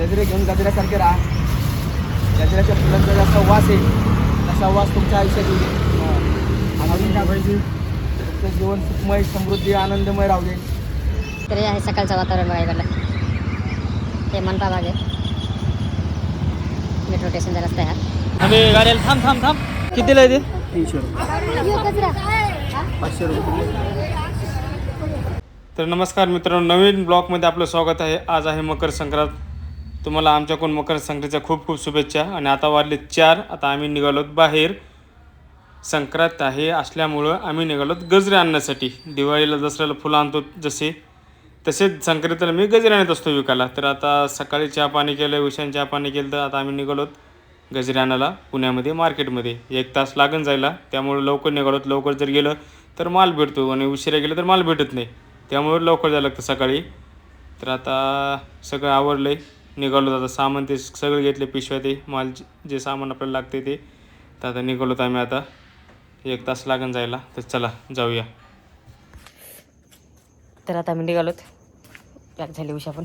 गजरे घेऊन गजऱ्यासारखे राहा. गजऱ्याच्या फुलांचा जसा वास येईल तसा वास तुमच्या आयुष्यात येईल. आणि अजून काय पाहिजे? तुमचं जीवन सुखमय समृद्धी आनंदमय राहू दे. तर हे आहे सकाळचं वातावरण बघा इकडलं. हे मनपा भाग आहे मेट्रो स्टेशनचा रस्ता आहे हा. आणि गाड्याला थांब थांब थांब. कितीला आहे ते? तीनशे पाचशे रुपये. तर नमस्कार मित्रांनो नवीन ब्लॉगमध्ये आपलं स्वागत आहे. आज आहे मकर संक्रांत. तुम्हाला आमच्याकडून मकर संक्रांतीच्या खूप खूप शुभेच्छा. आणि आता वाजले चार आता आम्ही निघालोत बाहेर. संक्रांत आहे असल्यामुळं आम्ही निघालोत गजरे आणण्यासाठी. दिवाळीला दसऱ्याला फुलं आणतो जसे. तसेच संक्रांतीला मी गजरे आणत असतो विकायला. तर आता सकाळी चहा पाणी केलं उशान चहा पाणी केलं तर आता आम्ही निघालोत गजरे आणायला पुण्यामध्ये मार्केटमध्ये. एक तास लागून जायला. त्यामुळे लवकर निघालोत. लवकर जर गेलं तर माल भेटतो. आणि उशिरा गेलं तर माल भेटत नाही. त्यामुळे लवकर जायला लागतं सकाळी. तर आता सगळं आवडलं आहे निघालो आता सामान ते सगळं घेतले पिशव्या ते माल जे- सामान आपल्याला लागते ते. तर आता निघालोत आम्ही आता. एक तास लागून जायला तर चला जाऊया. तर आता आम्ही निघालोत. पॅक झाली उशा पण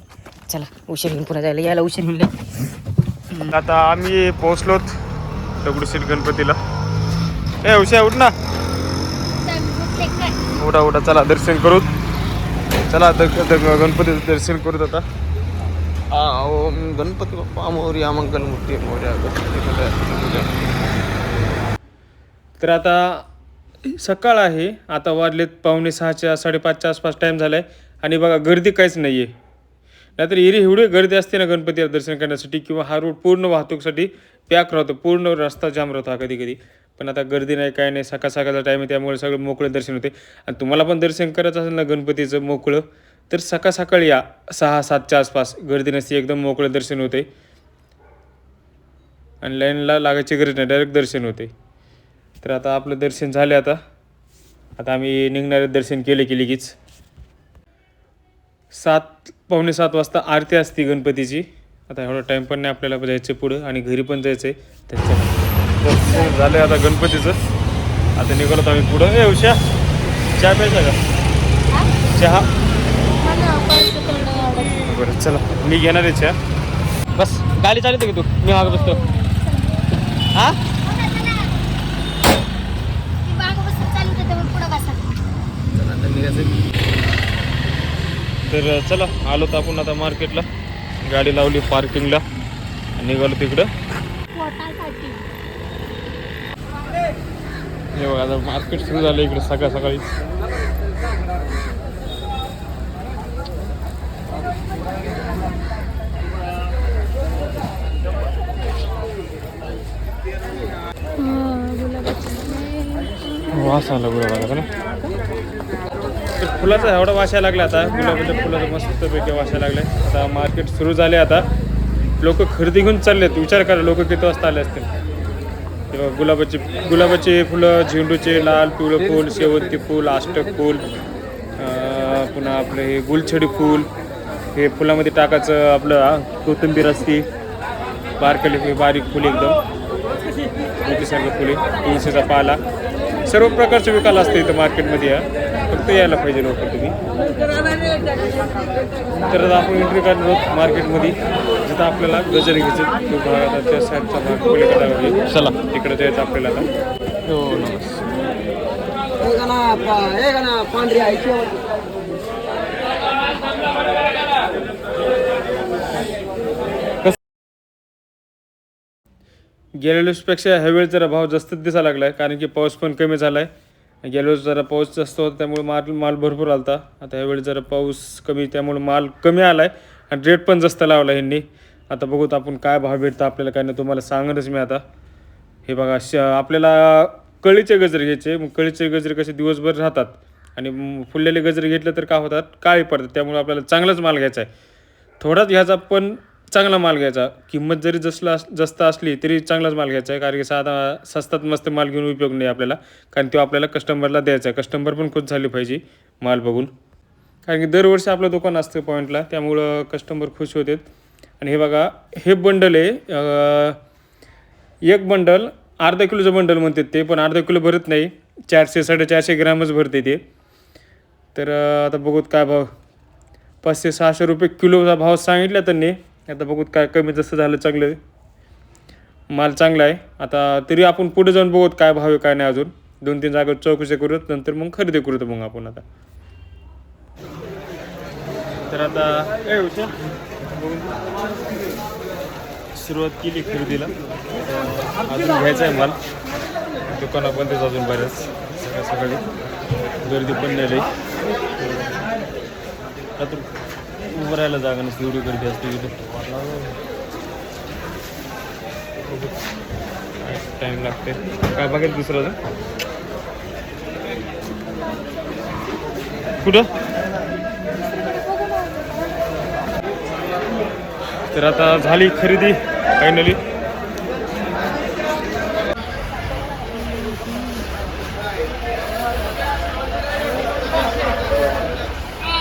चला उशीर घेऊन पुन्हा जायला यायला उशीर म्हणले आता आम्ही पोहोचलोत दगडूशेठ गणपतीला. ए उशा उठ ना. उठा उठा चला दर्शन करू. चला द- गणपतीचं दर्शन करूत आता. ओम गणपती बाप्पा मोर्या मंगलमूर्ती मोर्या गणपती मोरया. तर आता सकाळ आहे. आता वाजलेत पावणे सहाच्या साडेपाचच्या आसपास टाईम झाला आहे आणि बघा गर्दी काहीच नाही आहे नाहीतर एरी एवढी गर्दी असते ना गणपतीला दर्शन करण्यासाठी किंवा हा रोड पूर्ण वाहतूकसाठी पॅक राहतो. पूर्ण रस्ता जाम राहतो हा कधी कधी पण आता गर्दी नाही काय नाही. सकाळ सकाळचा टाईम आहे त्यामुळे सगळं मोकळं दर्शन होते. आणि तुम्हाला पण दर्शन करायचं असेल ना गणपतीचं मोकळं तर सकाळ सकाळी या सहा सातच्या आसपास गर्दी नसते एकदम मोकळं दर्शन होते. आणि लाईनला लागायची गरज नाही डायरेक्ट दर्शन होते. तर आता आपलं दर्शन झाले आता. आता आम्ही निघणारे दर्शन केले की लगेच. सात पावणे सात वाजता आरती असते गणपतीची. आता एवढा टाईम पण नाही आपल्याला जायचं पुढं आणि घरी पण जायचं आहे त्याचं झालं आता गणपतीचं. आता निघालो आम्ही पुढं. ए उशा चहा प्यायचा का? चहा? बरं चला. मी घेणार आहे चहा. बस गाडी चालते की तू? मी मागं बसतो. हा? तर चला आलो तर आपण आता मार्केटला. गाडी लावली पार्किंगला. निघालो तिकडं. हे बघा आता मार्केट सुरू झालं इकडे सकाळ सकाळी वास आला गुलाबाला का ना. तर फुलाचा एवढा वाशायला लागला आता. गुलाबाच्या फुलाचं मस्तपैकी वाशायला लागले आता मार्केट सुरू झाले आता. लोक खरेदी घेऊन चाललेत. विचार करा लोक किती वाजता आले असतील. तेव्हा गुलाबाची गुलाबाचे फुलं झेंडूचे लाल पिवळं फूल शेवंती फूल अष्टक फूल पुन्हा आपलं हे गुलछडी फूल हे फुलामध्ये टाकायचं आपलं कोथिंबीर असते. बारकली हे बारीक फुल एकदम. मोठीसारखं फुले तुळशीचा पाला. सर्व प्रकारचे विकाल असते इथं मार्केटमध्ये या फक्त यायला पाहिजे लोक तुम्ही. तर आता आपण एंट्री करणार आहोत मार्केटमध्ये. जिथं आपल्याला गजर घ्यायचे तो भाग आता त्या साईडचा भाग पलीकडे. चला. तिकडे जायचं आपल्याला आता. हो नमस्कार. गेल्या वेळेसपेक्षा ह्यावेळेस जरा भाव जास्तच दिसायला लागला आहे कारण की पाऊस पण कमी झाला आहे गेल्या वेळेस जरा पाऊस जास्त होता त्यामुळे माल माल भरपूर आला होता आता ह्यावेळेस जरा पाऊस कमी त्यामुळे माल कमी आला आहे आणि रेट पण जास्त लावला ह्यांनी. आता बघूत आपण काय भाव भेटतं आपल्याला काय नाही तुम्हाला सांगणच मी आता. हे बघा श आपल्याला कळीचे गजरे घ्यायचे मग कळीचे गजरे कसे दिवसभर राहतात आणि फुललेले गजरे घेतले तर काय होतात? काळी पडतात त्यामुळे आपल्याला चांगलाच माल घ्यायचा आहे. थोडाच घ्यायचा पण चांगला माल घ्यायचा. किंमत जरी जसला जास्त असली तरी चांगलाच माल घ्यायचा आहे. कारण की साधा स्वस्तात मस्त माल घेऊन उपयोग नाही आपल्याला. कारण तो आपल्याला कस्टमरला द्यायचा आहे. कस्टमर पण खुश झाली पाहिजे माल बघून. कारण की दरवर्षी आपलं दुकान असतं पॉईंटला त्यामुळं कस्टमर खुश होतात. आणि हे बघा हे बंडल आहे एक बंडल अर्धा किलोचं बंडल म्हणतात ते पण अर्धा किलो भरत नाही. चारशे साडेचारशे ग्रॅमच भरते ते. तर आता बघूत काय भाव. पाचशे सहाशे रुपये किलोचा भाव सांगितला त्यांनी. आता बघूत काय कमी जसं झालं चांगलं. माल चांगला आहे. आता तरी आपण पुढे जाऊन बघूत काय भाव आहे काय नाही अजून. दोन तीन जागेवर चौकशी करूत नंतर मग खरेदी करूत मग आपण आता. तर आता काय सुरुवात केली खरेदीला. अजून घ्यायचा आहे माल. दुकानात पण तेच अजून बऱ्याच. सकाळी गर्दी पण नाही लई. उभं राहायला जागा नसते एवढी गर्दी असते इथे. टाईम लागते. काय बघेल दुसरं जर कुठं? तर आता झाली खरेदी फायनली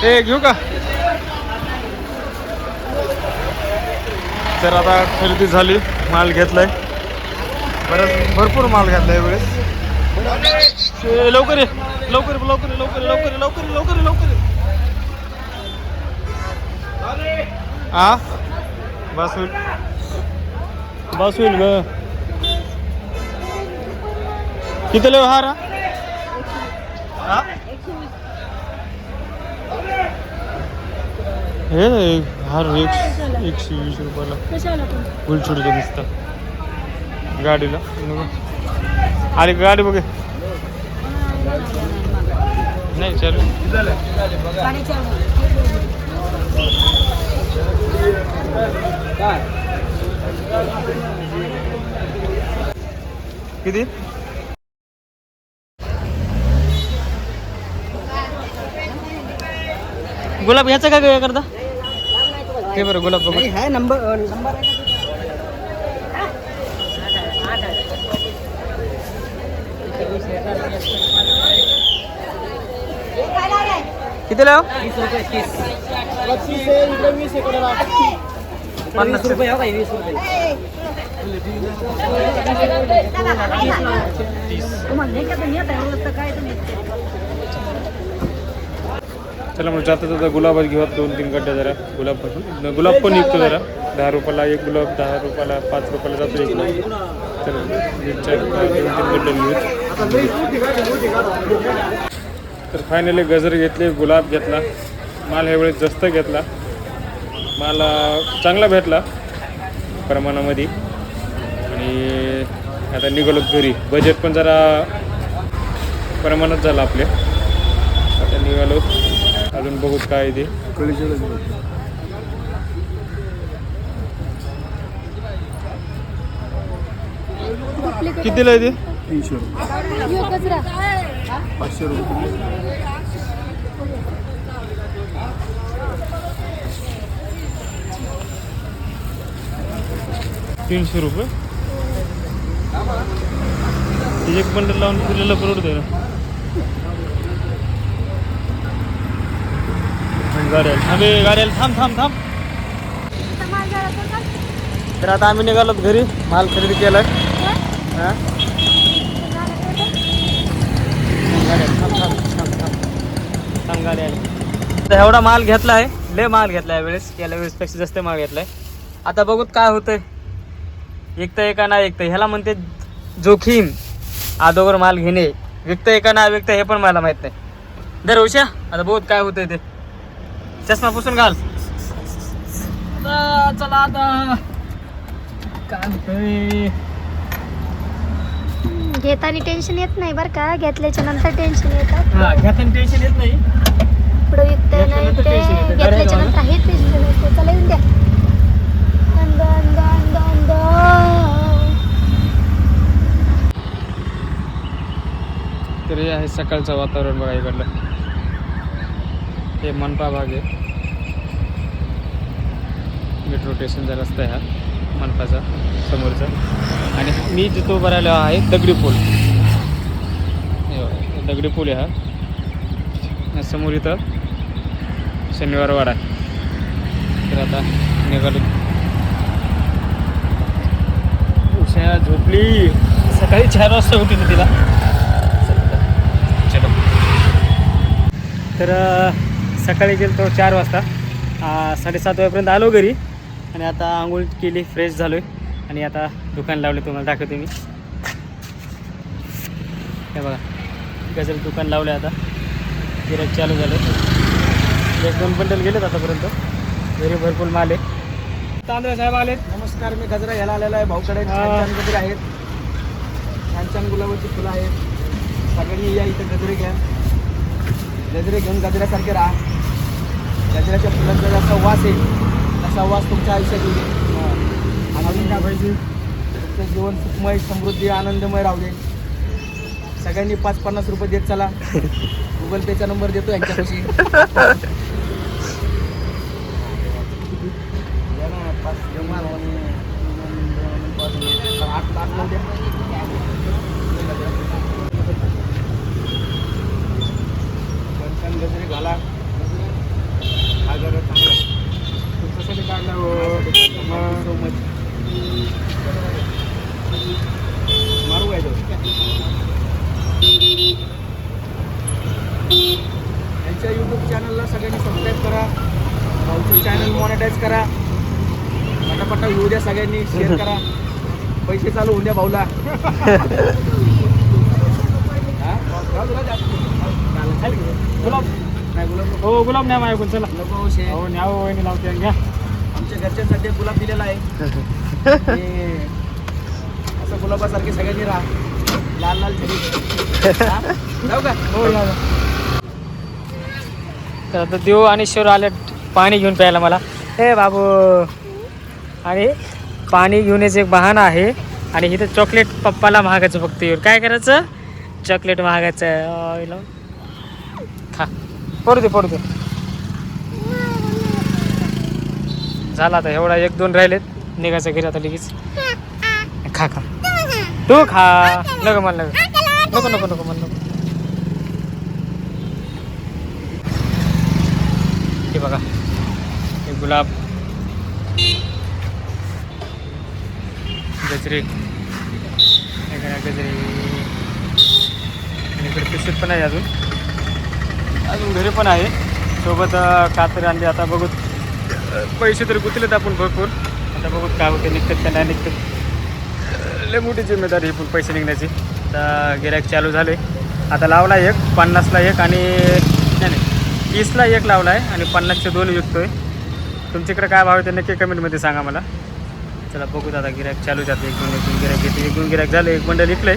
ए घेऊ का? तर आता खरेदी झाली माल घेतलाय. बरंच भरपूर माल घेतलाय वेळेस ए, लवकर ये. लवकर लवकर लवकर लवकर लवकर लवकर लवकर. आ? बस होईल. बस होईल ग. किती लेव हार? हा हे हार एक. एकशे वीस रुपयाला. गुलछोडीचं दिसतं. गाडीला. का गाडी बघे. नाही चालू. किती? गुलाब ह्याचा काय काय करता? ते बरं गुलाब बघू आहे नंबर नंबर किती लाव वीस रुपये हो का वीस रुपये चला मग जाता जाता गुलाबच घेऊ दोन तीन गड्ड्या जरा गुलाबपासून गुलाब पण निघतो जरा. दहा रुपयाला एक गुलाब दहा रुपयाला पाच रुपयाला जातो एक गुलाब. तर तीन चार दोन तीन गड्डे घेऊ तर फायनली गजर घेतले गुलाब घेतला. माल ह्यावेळेस जास्त घेतला. माल चांगला भेटला प्रमाणामध्ये. आणि आता निघालो घरी. बजेट पण जरा प्रमाणात झालं आपले. आता निघालो. अजून बघू काय ते. कितीला आहे ते? तीनशे रुपये. पाचशे रुपये. तीनशे रुपये? एक बंडल लावून दिलेलं परवडते ना? गाड्याल थांबे गाड्याला थांब थांब थांब. तर आता आम्ही निघालो घरी. माल खरेदी केलाय. हा? थांब, थांब, थांब, थांब. थांब, गाड्या तर एवढा माल घेतला आहे लय माल घेतला वेळेस गेल्या वेळेसपेक्षा जास्त माल घेतलाय. आता बघूत काय होतंय. विकतंय का नाही विकतंय? ह्याला म्हणते जोखीम. अदोगर माल घेणे. विकतंय का नाही विकतं हे पण मला माहीत नाही. दर उशा आता बहुत काय होतंय ते. चष्मा पुसून घाल. चला आता. काय घेताना टेन्शन येत नाही बरं का. घेतल्याच्या नंतर टेन्शन येतात. हा घेताना टेन्शन येत नाही. पुढे विकते नाही घेतल्यानंतर ते tension येतं. घेतल्याच्या बरं नंतर हे टेन्शन येते चला येऊन द्या. अंद अंद अंद अंद तर हे आहे सकाळचं वातावरण बघा इकडलं. हे मनपा भाग. आहे मेट्रो स्टेशनचा रस्ता आहे हा मनपाचा समोरचा. आणि मी जिथं उभा राहिलो आहे दगडी पूल. दगडी पूल आहे हा. समोर इथं शनिवारवाडा आहे. तर आता निघालो. उशा झोपली. सकाळी चार वाजता होती ना तिला. चलो. तर सकाळी गेलो तो चार वाजता. साडेसात वाजेपर्यंत आलो घरी. आणि आता आंघोळ केली फ्रेश झालो आहे आणि आता दुकान लावले तुम्हाला दाखवते मी. हे बघा गजल दुकान लावलं आता. गिराक चालू झालं. एक दोन बंडल गेलेत आतापर्यंत. घरी भरपूर माल आहे. तांदळे साहेब आलेत. नमस्कार मी गजरा घ्यायला आलेला आहे. भाऊकडे गजरे आहेत. छान छान गुलाबाची फुलं आहेत. सगळ्यांनी या इथं गजरे घ्या. गजरे घेऊन गजऱ्यासारखे राहा. गजऱ्याच्या फुलांचा जसा वास येईल तसा वास तुमच्या आयुष्यात येईल अजून काय पाहिजे तुमचं जीवन सुखमय समृद्धी आनंदमय राहू दे. सगळ्यांनी पाच पन्नास रुपये देत चला. गुगल पेचा नंबर देतो यांच्यापाशी. आठ लाख नऊ द्या छान छान गजरे घाला हा जरा चांगला आहे. तुमच्यासाठी काढला हो सो मच मारू काय तो? यांच्या यूट्यूब चॅनलला सगळ्यांनी सबस्क्राईब करा भाऊचं चॅनल मॉनिटाईज करा पटापटा सगळ्यांनी शेअर करा. पैसे चालू होऊ द्या भाऊला. हा? गुलाब. नाही गुलाब. हो गुलाब नाही माझ्याकडून चला. नको शे हो न्याव वहिनी लावते घ्या. आमच्या घरच्या सध्या गुलाब दिलेला आहे. आणि असं गुलाबासारखे सगळ्यांनी राहा. लाल लाल हा? जाऊ का? हो या या. तर आता देव आणि शिवर आले पाणी घेऊन प्यायला मला. ए बाबू. आणि पाणी घेऊन एक बहाणा आहे. आणि इथं चॉकलेट पप्पाला महागायचं फक्त येऊन. काय करायचं? चॉकलेट महागायचं खा. पडू दे पडू दे. झाला आता एवढा एक दोन राहिलेत. निघायचं घरी आता लगेच. खा खा. तू खा. नको मला नको. नको नको नको मला नको. हे बघा. हे गुलाब. गजरे. गजरे. आणि इकडे पिशवीत पण आहे अजून. अजून घरी पण आहे. सोबत कातर आणली. आता बघू. पैसे तरी गुंतलेत आपण भरपूर. आता बघू काय होते निघतात का नाही निघतात. लय मोठी जिम्मेदारी ही पण पैसे निघण्याची. आता गिरायक चालू झाले. आता लावला एक पन्नासला एक आणि नाही नाही. तीसला एक लावला आहे आणि पन्नासचे दोन विकतो आहे तुमच्याकडे काय भाव आहे ते नक्की कमेंटमध्ये सांगा मला. चला बघू आता गिरायक चालू जाते एक दोन एक दोन गिरायक येते. एक दोन गिरायक झालं एक बंडल इकलंय